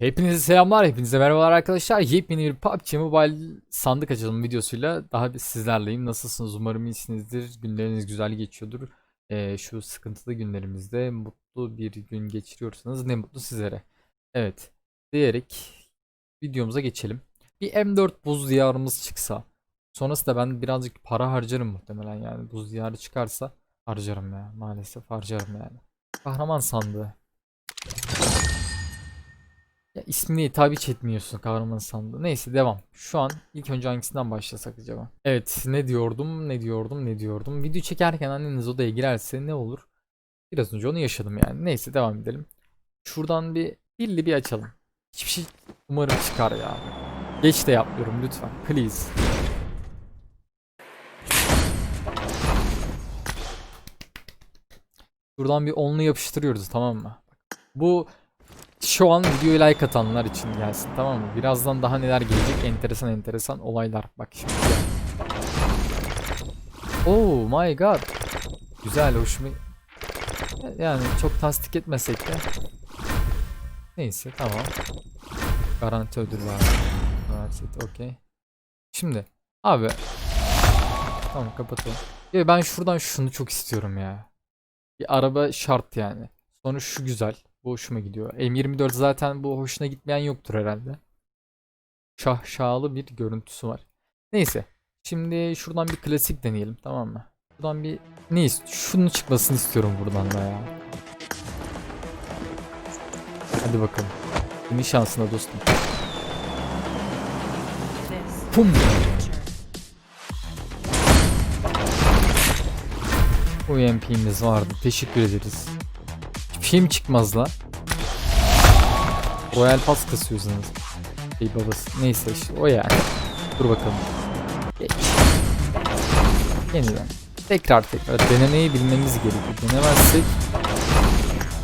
Hepinize selamlar, hepinize merhabalar arkadaşlar. Yepyeni bir PUBG Mobile sandık açılımı videosuyla daha bir sizlerleyim. Nasılsınız? Umarım iyisinizdir. Günleriniz güzel geçiyordur. Ee, şu sıkıntılı günlerimizde mutlu bir gün geçiriyorsanız ne mutlu sizlere. Evet, diyerek videomuza geçelim. Bir M4 buz diyarımız çıksa, sonrasında ben birazcık para harcarım muhtemelen yani. Buz diyarı çıkarsa harcarım ya, maalesef harcarım yani. Kahraman sandığı. Ya ismini hitap hiç etmiyorsun kahraman sandığı. Neyse devam. Şu an ilk önce hangisinden başlasak acaba? Evet ne diyordum ne diyordum ne diyordum. Video çekerken anneniz odaya girerse ne olur? Biraz önce onu yaşadım yani. Neyse devam edelim. Şuradan bir billi bir açalım. Hiçbir şey umarım çıkar ya. Geç de yapmıyorum lütfen. Please. Buradan bir onlu yapıştırıyoruz tamam mı? Bu şu an videoya like atanlar için gelsin tamam mı? Birazdan daha neler gelecek enteresan enteresan olaylar. Bak şimdi. Oh my god. Güzel hoşuma. Yani çok tasdik etmesek de. Neyse tamam. Garanti ödül var. Garanti okey. Şimdi abi. Tamam kapatalım. Ya ben şuradan şunu çok istiyorum ya. Bir araba şart yani. Sonra şu güzel. Bu hoşuma gidiyor. M24 zaten bu hoşuna gitmeyen yoktur herhalde. Şahşalı bir görüntüsü var. Neyse. Şimdi şuradan bir klasik deneyelim tamam mı? Buradan bir ne ist şunu çıkmasını istiyorum buradan da ya. Hadi bakalım. Senin şansına dostum. Pum. UMP'miz vardı. Teşekkür ederiz. Mi çıkmaz la? Royal Pass kasıyorsunuz. Şey babası. Neyse işte o yani. Dur bakalım. Geç. Yeniden. Tekrar tekrar denemeyi bilmemiz gerekiyor. Denemezsek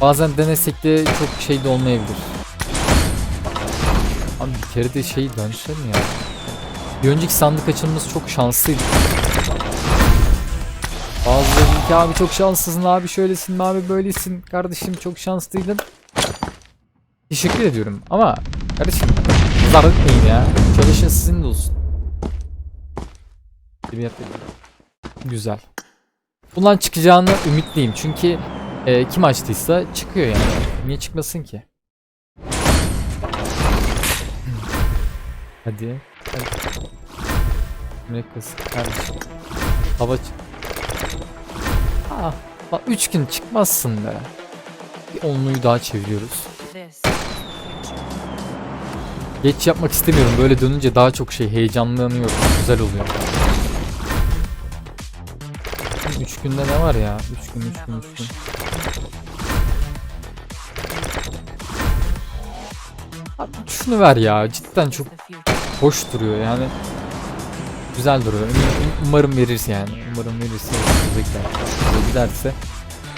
bazen denesek de çok şey de olmayabilir. Abi bir kere de şey dönsün ya. Bir önceki sandık açılımımız çok şanslıydı. Bazıları ki abi çok şanslısın abi şöylesin abi böylesin kardeşim çok şanslıydın. Teşekkür ediyorum ama kardeşim zar etmeyin ya. Çalışın sizin de olsun. Güzel. Bundan çıkacağını ümitliyim çünkü e, kim açtıysa çıkıyor yani. Niye çıkmasın ki? Hadi. Hadi. Kardeşim. Hava çık. Ah, bak 3 gün çıkmazsın be. Bir onluyu daha çeviriyoruz. Geç yapmak istemiyorum. Böyle dönünce daha çok şey heyecanlanıyorum. Güzel oluyor. 3 günde ne var ya? 3 gün, 3 gün, 3 gün. Abi şunu ver ya. Cidden çok hoş duruyor yani. Güzel duruyor. Um- Umarım verirse yani. Umarım verirse Hoşumuza giderse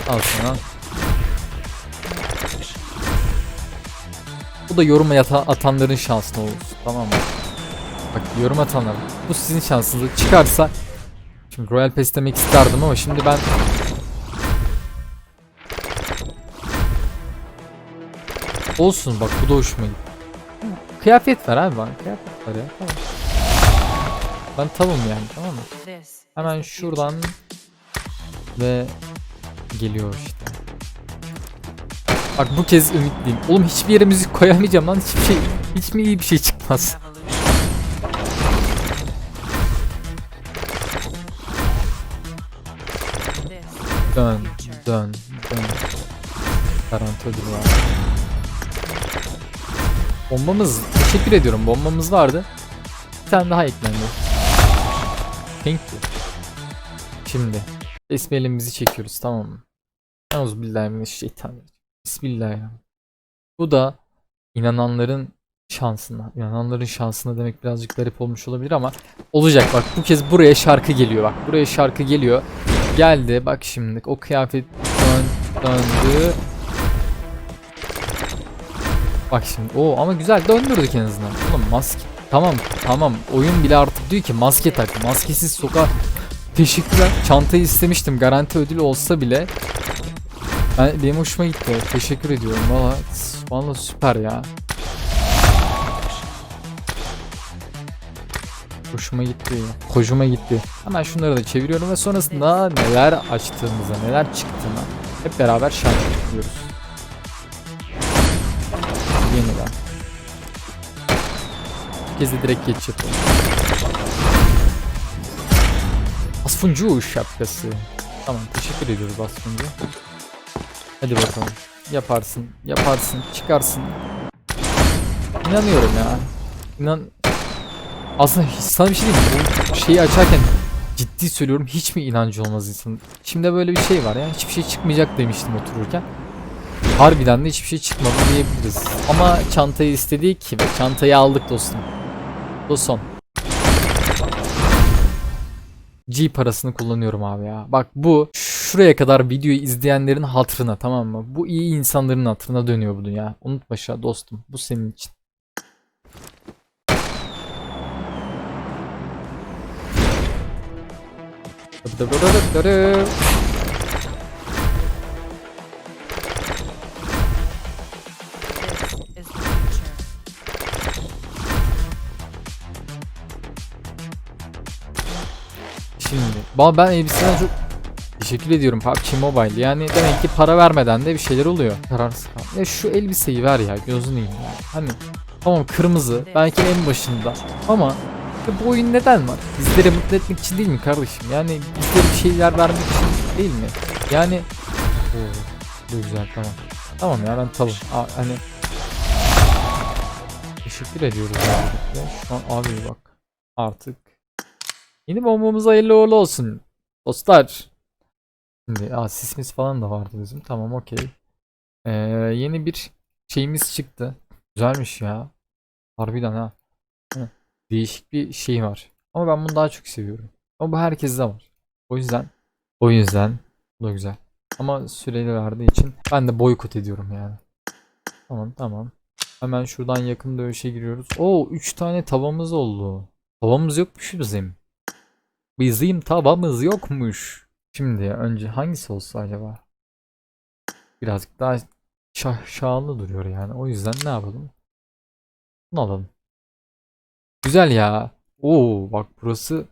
al sana. Bu da yorum atanların şansına olsun. Tamam mı? Bak yorum atanlar. Bu sizin şansınız. Çıkarsa Şimdi Royal Pass demek isterdim ama şimdi ben Olsun bak bu da hoşuma gitti. Kıyafet ver abi bana. Kıyafet ver ya. Tamam. Ben tavım yani tamam mı? Hemen şuradan ve geliyor işte. Bak bu kez ümitliyim. Oğlum hiçbir yere müzik koyamayacağım lan. Hiçbir şey hiç mi iyi bir şey çıkmaz? Dön, dön, dön. Garanti ödül var. Bombamız, teşekkür ediyorum. Bombamız vardı. Bir tane daha eklendi. Thank you. Şimdi besmelemizi çekiyoruz tamam mı? Euzubillahimineşşeytanirracim. Bismillahirrahmanirrahim. Bu da inananların şansına. İnananların şansına demek birazcık garip olmuş olabilir ama olacak bak bu kez buraya şarkı geliyor bak. Buraya şarkı geliyor. Geldi bak şimdi o kıyafet dön, döndü. Bak şimdi o ama güzel döndürdük en azından. Oğlum maske Tamam tamam oyun bile artık diyor ki maske tak. Maskesiz sokağa teşekkürler. Çantayı istemiştim garanti ödül olsa bile. Ben, benim hoşuma gitti. Teşekkür ediyorum valla. Valla süper ya. Hoşuma gitti. Hoşuma gitti. Hemen şunları da çeviriyorum ve sonrasında neler açtığımıza neler çıktığına hep beraber şahit ediyoruz. De direkt geç yapalım. Asfuncu şapkası. Tamam teşekkür ediyoruz Asfuncu. Hadi bakalım. Yaparsın, yaparsın, çıkarsın. İnanıyorum ya. İnan... Aslında sana bir şey diyeyim? Bu şeyi açarken ciddi söylüyorum hiç mi inancı olmaz insanın? Şimdi böyle bir şey var ya hiçbir şey çıkmayacak demiştim otururken. Harbiden de hiçbir şey çıkmadı diyebiliriz. Ama çantayı istedik ve çantayı aldık dostum. Bu son. G parasını kullanıyorum abi ya. Bak bu şuraya kadar videoyu izleyenlerin hatırına tamam mı? Bu iyi insanların hatırına dönüyor bu dünya. Unutma şu dostum. Bu senin için. This Şimdi ba- ben elbiseden çok teşekkür ediyorum PUBG Mobile. Yani demek ki para vermeden de bir şeyler oluyor. Kararsız. Ya şu elbiseyi ver ya gözünü yiyeyim ya. Hani tamam kırmızı belki en başında ama bu oyun neden var? Bizleri mutlu etmek için değil mi kardeşim? Yani bizlere bir şeyler vermek için değil mi? Yani bu güzel tamam. Tamam ya ben tamam. Aa, hani Teşekkür ediyoruz. Şu an abi bak artık Yeni bombamız hayırlı uğurlu olsun. Dostlar. Şimdi aa, sisimiz falan da vardı bizim. Tamam okey. Ee, yeni bir şeyimiz çıktı. Güzelmiş ya. Harbiden ha. Değişik bir şey var. Ama ben bunu daha çok seviyorum. Ama bu herkeste var. O yüzden o yüzden bu da güzel. Ama süreli verdiği için ben de boykot ediyorum yani. Tamam tamam. Hemen şuradan yakın dövüşe giriyoruz. Oo 3 tane tavamız oldu. Tavamız yokmuş bizim. Bizim tavamız yokmuş. Şimdi önce hangisi olsa acaba? Birazcık daha şah duruyor yani. O yüzden ne yapalım? Bunu alalım. Güzel ya. Oo bak burası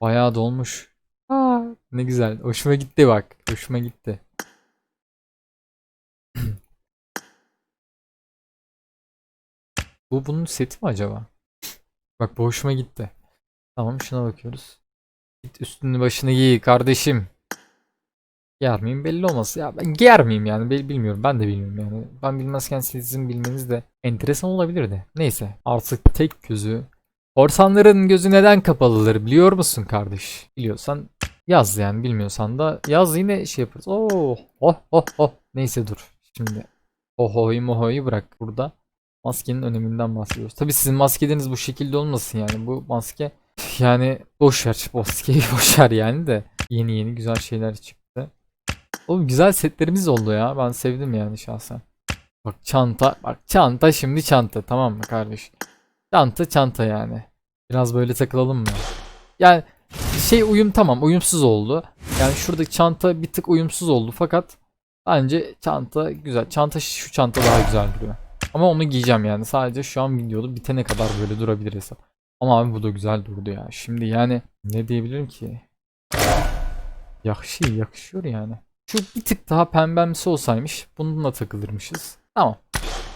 bayağı dolmuş. Aa, ne güzel. Hoşuma gitti bak. Hoşuma gitti. Bu bunun seti mi acaba? Bak bu hoşuma gitti. Tamam şuna bakıyoruz. Git üstünü başını giy kardeşim. Giyer miyim belli olmaz. Ya ben giyer miyim yani Bil- bilmiyorum. Ben de bilmiyorum yani. Ben bilmezken sizin bilmeniz de enteresan olabilirdi. Neyse artık tek gözü. Korsanların gözü neden kapalıdır biliyor musun kardeş? Biliyorsan yaz yani bilmiyorsan da yaz yine şey yaparız. Oo, oh oh oh. Neyse dur. Şimdi ohoyu mohoyu bırak burada. Maskenin öneminden bahsediyoruz. Tabii sizin maskeleriniz bu şekilde olmasın yani. Bu maske yani boş ver maskeyi boş ver yani de yeni yeni güzel şeyler çıktı. Oğlum güzel setlerimiz oldu ya. Ben sevdim yani şahsen. Bak çanta, bak çanta şimdi çanta tamam mı kardeş? Çanta çanta yani. Biraz böyle takılalım mı? Yani şey uyum tamam uyumsuz oldu. Yani şuradaki çanta bir tık uyumsuz oldu fakat bence çanta güzel. Çanta şu çanta daha güzel duruyor. Ama onu giyeceğim yani. Sadece şu an videoda bitene kadar böyle durabilir hesap. Ama abi bu da güzel durdu ya. Şimdi yani ne diyebilirim ki? Yakışıyor, yakışıyor yani. Şu bir tık daha pembemsi olsaymış bununla takılırmışız. Tamam.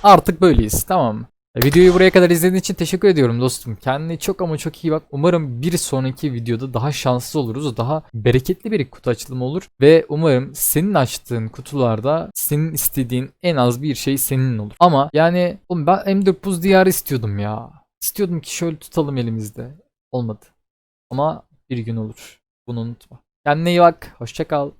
Artık böyleyiz tamam mı? E, Videoyu buraya kadar izlediğin için teşekkür ediyorum dostum. Kendine çok ama çok iyi bak. Umarım bir sonraki videoda daha şanslı oluruz. Daha bereketli bir kutu açılımı olur. Ve umarım senin açtığın kutularda senin istediğin en az bir şey senin olur. Ama yani ben M4 buz diyarı istiyordum ya. İstiyordum ki şöyle tutalım elimizde. Olmadı. Ama bir gün olur. Bunu unutma. Kendine iyi bak. Hoşça kal.